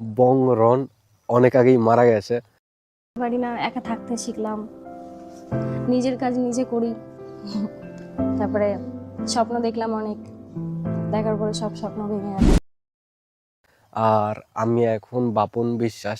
বং রন অনেক আগেই মারা গেছে। পারি না একা থাকতে শিখলাম। নিজের কাজ নিজে করি। তারপরে স্বপ্ন দেখলাম অনেক। দেখার পরে সব স্বপ্ন ভেঙে গেল আর আমি এখন বাপন বিশ্বাস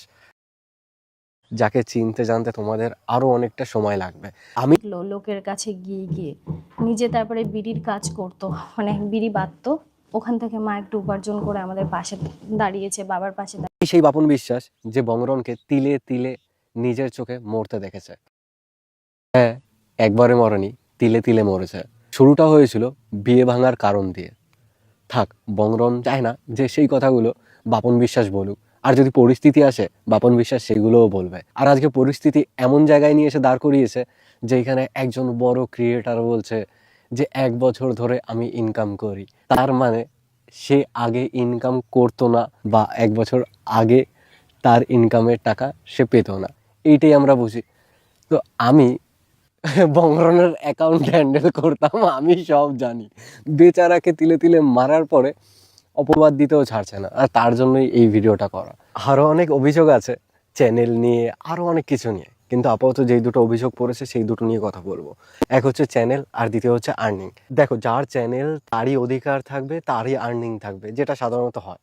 যাকে চিনতে জানতে তোমাদের আরও অনেকটা সময় লাগবে। আমি লোকের কাছে গিয়ে গিয়ে নিজে তারপরে বিড়ির কাজ করতো। মানে বিড়ি বাঁধতো। ওখান থেকে মা একটু উপার্জন করে আমাদের পাশে দাঁড়িয়েছে, বাবার পাশে সেই বাপন বিশ্বাস যে বংরনকে তিলে তিলে নিজের চোখে মরতে দেখেছে। হ্যাঁ একবারে মরেনি, তিলে তিলে মরেছে। শুরুটা হয়েছিল বিয়ে ভাঙার কারণ দিয়ে। থাক বংরন চায় না যে সেই কথাগুলো বাপন বিশ্বাস বলুক। আর যদি পরিস্থিতি আসে, বাপন বিশ্বাস সেগুলোও বলবে। আর আজকে পরিস্থিতি এমন জায়গায় নিয়ে এসে দাঁড় করিয়েছে যেখানে একজন বড় ক্রিয়েটার বলছে যে এক বছর ধরে আমি ইনকাম করি। তার মানে সে আগে ইনকাম করতো না বা এক বছর আগে তার ইনকামের টাকা সে পেত না। এইটাই আমরা বুঝি। তো আমি বংরনের অ্যাকাউন্ট হ্যান্ডেল করতাম, আমি সব জানি। বেচারাকে তিলে তিলে মারার পরে অপবাদ দিতেও ছাড়ছে না। আর তার জন্যই এই ভিডিওটা করা। আরও অনেক অভিযোগ আছে চ্যানেল নিয়ে আরও অনেক কিছু নিয়ে। কিন্তু আপাতত যেই দুটো অভিযোগ পড়েছে, সেই দুটো নিয়ে কথা বলব। এক হচ্ছে চ্যানেল আর দ্বিতীয় হচ্ছে আর্নিং দেখো, যার চ্যানেল তারই অধিকার থাকবে, তারই আর্নিং থাকবে, যেটা সাধারণত হয়।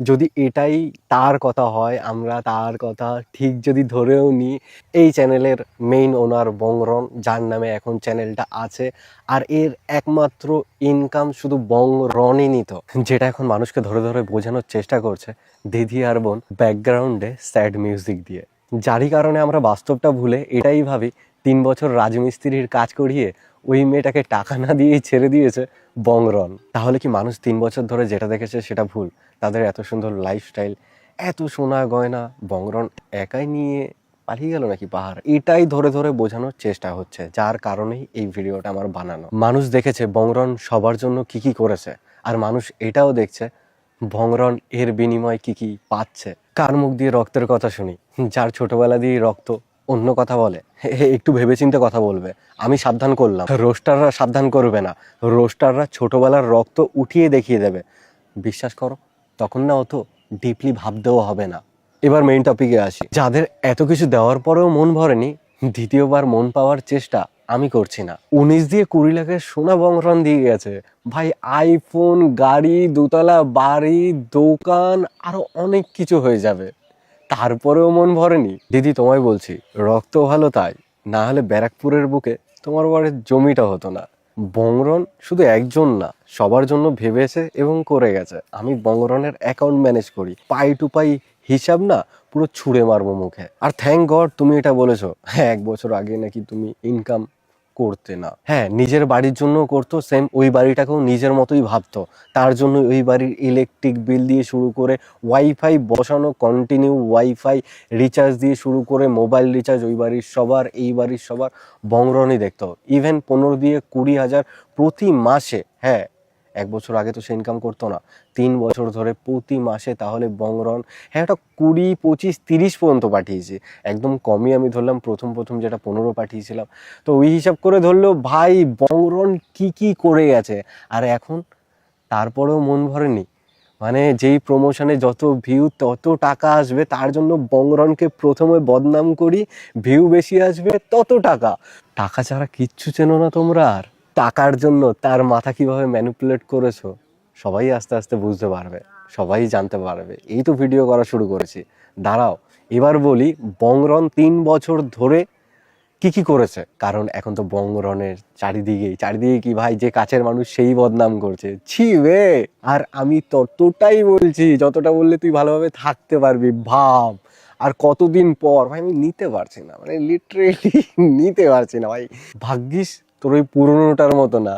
যদি এটাই তার কথা হয়, আমরা তার কথা ঠিক যদি ধরেও নিই, এই চ্যানেলের মেইন ওনার বংরন, যার নামে এখন চ্যানেলটা আছে, আর এর একমাত্র ইনকাম শুধু বংরনই নিত, যেটা এখন মানুষকে ধরে ধরে বোঝানোর চেষ্টা করছে দিদি আর বোন ব্যাকগ্রাউন্ডে স্যাড মিউজিক দিয়ে। যারই কারণে আমরা বাস্তবটা ভুলে এটাই ভাবি, তিন বছর রাজমিস্ত্রির কাজ করিয়ে ওই মেয়েটাকে টাকা না দিয়েই ছেড়ে দিয়েছে বংরন। তাহলে কি মানুষ তিন বছর ধরে যেটা দেখেছে সেটা ভুল? তাদের এত সুন্দর লাইফস্টাইল এত সোনা গয়না, বংরন একাই নিয়ে পালিয়ে গেল নাকি পাহাড়? এটাই ধরে ধরে বোঝানোর চেষ্টা হচ্ছে, যার কারণেই এই ভিডিওটা আমার বানানো। মানুষ দেখেছে বংরন সবার জন্য কি কি করেছে, আর মানুষ এটাও দেখছে ভংরন এর বিনিময়ে কি কি পাচ্ছে। কার মুখ দিয়ে রক্তের কথা শুনি? যার ছোটবেলা দিয়ে রক্ত অন্য কথা বলে। একটু ভেবেচিন্তে কথা বলবে। আমি সাবধান করলাম। রোস্টাররা সাবধান করবে না। রোস্টাররা ছোটবেলার রক্ত উঠিয়ে দেখিয়ে দেবে। বিশ্বাস করো, তখন না অত ডিপলি ভাবতেও হবে না। এবার মেইন টপিকে আসি। যাদের এত কিছু দেওয়ার পরেও মন ভরেনি, দ্বিতীয়বার মন পাওয়ার চেষ্টা আমি করছি না। উনিশ দিয়ে কুড়ি লাখের সোনা বংরন দিয়ে গেছে। ভাই আইফোন গাড়ি, দুতলা, বাড়ি, দোকান, আরও অনেক কিছু হয়ে যাবে। তারপরেও মন ভরেনি। দিদি, তোমায় বলছি রক্ত ভালো তাই। না হলে ব্যারাকপুরের বুকে তোমার বাড়ির জমিটা হতো না। বংরন শুধু একজন না, সবার জন্য ভেবেছে এবং করে গেছে। আমি বংরনের অ্যাকাউন্ট ম্যানেজ করি। পাই টু পাই হিসাব না, পুরো ছুঁড়ে মারবো মুখে। আর থ্যাংক গড তুমি এটা বলেছ। হ্যাঁ এক বছর আগে নাকি তুমি ইনকাম করতে না। হ্যাঁ নিজের বাড়ির জন্য করতো সেম ওই বাড়িটাকেও নিজের মতোই ভাবতো। তার জন্য ওই বাড়ির ইলেকট্রিক বিল দিয়ে শুরু করে ওয়াইফাই বসানো কন্টিনিউ ওয়াইফাই রিচার্জ দিয়ে শুরু করে মোবাইল রিচার্জ ওই বাড়ির সবার, এই বাড়ির সবার বংরনই দেখতো। ইভেন পনেরো দিয়ে কুড়ি হাজার প্রতি মাসে হ্যাঁ এক বছর আগে তো সে ইনকাম করতো না। তিন বছর ধরে প্রতি মাসে তাহলে বংরন হ্যাঁ একটা কুড়ি, পঁচিশ, তিরিশ পর্যন্ত পাঠিয়েছে। একদম কমই আমি ধরলাম, প্রথম প্রথম যেটা পনেরো পাঠিয়েছিলাম। তো ওই হিসাব করে ধরলো ভাই বংরন কি কি করে গেছে? আর এখন তারপরেও মন ভরেনি। মানে যেই প্রমোশনে যত ভিউ তত টাকা আসবে, তার জন্য বংরনকে প্রথমে বদনাম করি ভিউ বেশি আসবে, তত টাকা। টাকা ছাড়া কিচ্ছু চেনো না তোমরা আর। টাকার জন্য তার মাথা কীভাবে ম্যানিপুলেট করেছ, সবাই আস্তে আস্তে বুঝতে পারবে, সবাই জানতে পারবে। এই তো ভিডিও করা শুরু করেছি। দাঁড়াও, এবার বলি বংরন তিন বছর ধরে কি কি করেছে? কারণ এখন তো বংরনের চারিদিকেই, চারিদিকে কি ভাই যে কাছের মানুষ সেই বদনাম করছে। ছি বে আর আমি ততটাই বলছি, যতটা বললে তুই ভালোভাবে থাকতে পারবি, ভাব। আর কতদিন পর, ভাই আমি নিতে পারছি না মানে লিটারেলি নিতে পারছি না, ভাই। ভাগ্যিস তোর ওই পুরনোটার মতো না।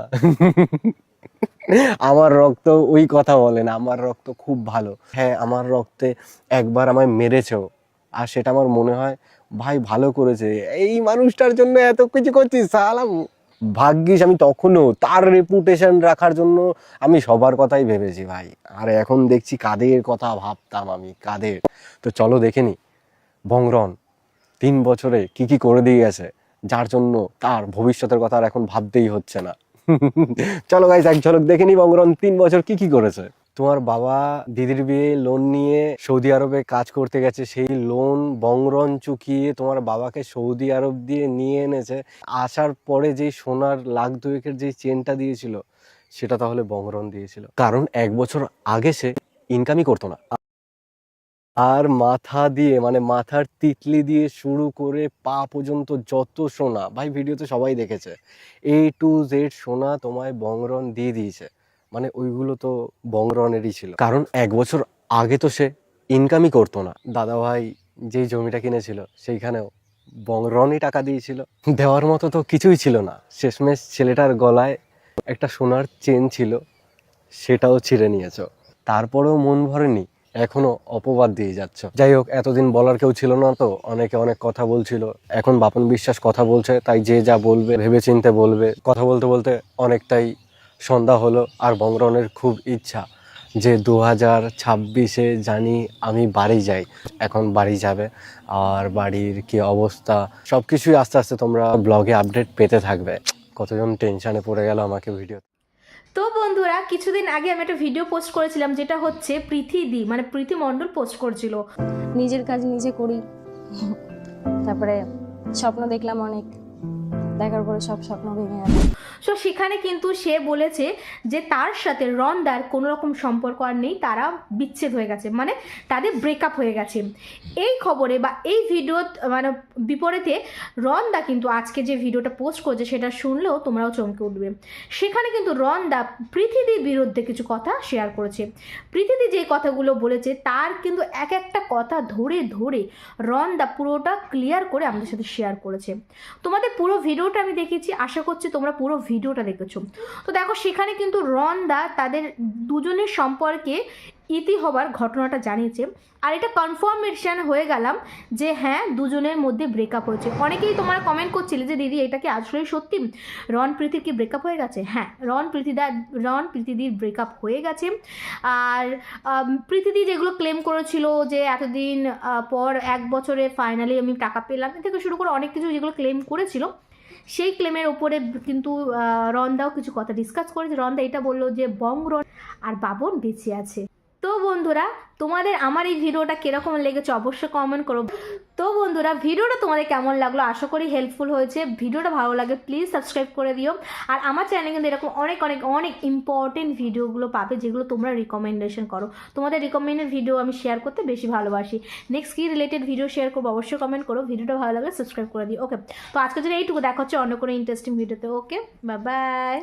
আমার রক্ত ওই কথা বলে না, আমার রক্ত খুব ভালো। হ্যাঁ আমার রক্তে একবার আমায় মেরেছেও, আর সেটা আমার মনে হয় ভাই ভালো করেছে। এই মানুষটার জন্য এত কিছু করছিস সালাম ভাগ্যিস আমি তখনও তার রেপুটেশন রাখার জন্য আমি সবার কথাই ভেবেছি ভাই। আর এখন দেখছি কাদের কথা ভাবতাম আমি, কাদের। তো চলো দেখে নি, বংরন, তিন বছরে কি কি করে দিয়ে গেছে? যার জন্য তার ভবিষ্যতের কথা আর এখন ভাবতেই হচ্ছে না। চলো গাইজ এক ঝলক দেখে নি বংরন তিন বছর কি কি করেছে। তোমার বাবা দিদির বিয়ে লোন নিয়ে সৌদি আরবে কাজ করতে গেছে, সেই লোন বংরন চুকিয়ে তোমার বাবাকে সৌদি আরব দিয়ে নিয়ে এনেছে। আসার পরে যেই সোনার লাখ দুয়েকের যে চেনটা দিয়েছিল, সেটা তাহলে বংরন দিয়েছিল। কারণ এক বছর আগে সে ইনকামই করতো না। আর মাথা দিয়ে মানে মাথার তিতলি দিয়ে শুরু করে পা পর্যন্ত যত সোনা, ভাই ভিডিওতে সবাই দেখেছে এ টু জেড সোনা তোমায় বংরন দিয়ে দিয়েছে। মানে ওইগুলো তো বংরনেরই ছিল। কারণ এক বছর আগে তো সে ইনকামই করতো না। দাদা ভাই যেই জমিটা কিনেছিল, সেইখানেও বংরনই টাকা দিয়েছিল। দেওয়ার মতো তো কিছুই ছিল না। শেষমেশ ছেলেটার গলায় একটা সোনার চেন ছিল, সেটাও ছিঁড়ে নিয়েছ। তারপরেও মন ভরেনি। এখনও অপবাদ দিয়ে যাচ্ছ। যাই হোক, এতদিন বলার কেউ ছিল না তো, অনেকে অনেক কথা বলছিল। এখন বাপন বিশ্বাস কথা বলছে, তাই যে যা বলবে, ভেবেচিন্তে বলবে। কথা বলতে বলতে অনেকটাই সন্ধ্যা হলো আর বংরনের খুব ইচ্ছা যে দু হাজার ছাব্বিশে জানি আমি বাড়ি যাই। এখন বাড়ি যাবে, আর বাড়ির কি অবস্থা সব কিছুই আস্তে আস্তে তোমরা ব্লগে আপডেট পেতে থাকবে। কতজন টেনশানে পড়ে গেল আমাকে ভিডিও তো বন্ধুরা, কিছুদিন আগে আমি একটা ভিডিও পোস্ট করেছিলাম, যেটা হচ্ছে পৃথিদি মানে প্রীতি মণ্ডল পোস্ট করছিল। নিজের কাজ নিজে করি। তারপরে স্বপ্ন দেখলাম অনেক। দেখার পরে সব স্বপ্ন ভেঙে গেল। সো সেখানে কিন্তু সে বলেছে যে তার সাথে রনদার কোনো রকম সম্পর্ক আর নেই, তারা বিচ্ছেদ হয়ে গেছে মানে তাদের ব্রেকআপ হয়ে গেছে। এই খবরে বা এই ভিডিও মানে বিপরীতে রনদা কিন্তু আজকে যে ভিডিওটা পোস্ট করছে সেটা শুনলেও তোমরাও চমকে উঠবে। সেখানে কিন্তু রনদা পৃথিবীর বিরুদ্ধে কিছু কথা শেয়ার করেছে। পৃথিবী যে কথাগুলো বলেছে, তার কিন্তু এক একটা কথা ধরে ধরে রনদা পুরোটা ক্লিয়ার করে আমাদের সাথে শেয়ার করেছে। তোমাদের পুরো ভিডিওটা আমি দেখেছি আশা করছি তোমরা পুরো ভিডিওটা দেখেছ। তো দেখো, সেখানে কিন্তু রনদা তাদের দুজনের সম্পর্কে ইতি হবার ঘটনাটা জানিয়েছে। আর এটা কনফার্মেশন হয়ে গেলাম যে হ্যাঁ দুজনের মধ্যে ব্রেকআপ হয়েছে। অনেকেই তোমরা কমেন্ট করছিলে যে, দিদি, এটা কি আসলেই সত্যি? রন প্রীতির কি ব্রেকআপ হয়ে গেছে? হ্যাঁ রন প্রীতিদা রন প্রীতিদির ব্রেকআপ হয়ে গেছে। আর প্রীতিদি যেগুলো ক্লেম করেছিল যে এতদিন পর এক বছরে ফাইনালি আমি টাকা পেলাম থেকে শুরু করে অনেক কিছু যেগুলো ক্লেম করেছিল। সেই ক্লেমের ওপরে কিন্তু রন্দাও কিছু কথা ডিসকাস করেছে। রন্দা এটা বলল যে বং রন আর বাবন বেঁচে আছে। তো বন্ধুরা, তোমাদের আমার এই ভিডিওটা কীরকম লেগেছে অবশ্যই কমেন্ট করো। তো বন্ধুরা, ভিডিওটা তোমাদের কেমন লাগল? আশা করি হেল্পফুল হয়েছে। ভিডিওটা ভালো লাগে প্লিজ সাবস্ক্রাইব করে দিও। আর আমার চ্যানেলে কিন্তু এরকম অনেক অনেক অনেক ইম্পর্টেন্ট ভিডিওগুলো পাবে, যেগুলো তোমরা রিকমেন্ডেশন করো। তোমাদের রিকমেন্ডেড ভিডিও আমি শেয়ার করতে বেশি ভালোবাসি। নেক্সট কি রিলেটেড ভিডিও শেয়ার করব, অবশ্যই কমেন্ট করো। ভিডিওটা ভালো লাগলে সাবস্ক্রাইব করে দিও ওকে তো আজকের জন্য এইটুকু, দেখা হচ্ছে অন্য কোনো ইন্টারেস্টিং ভিডিওতে ওকে বাই বাই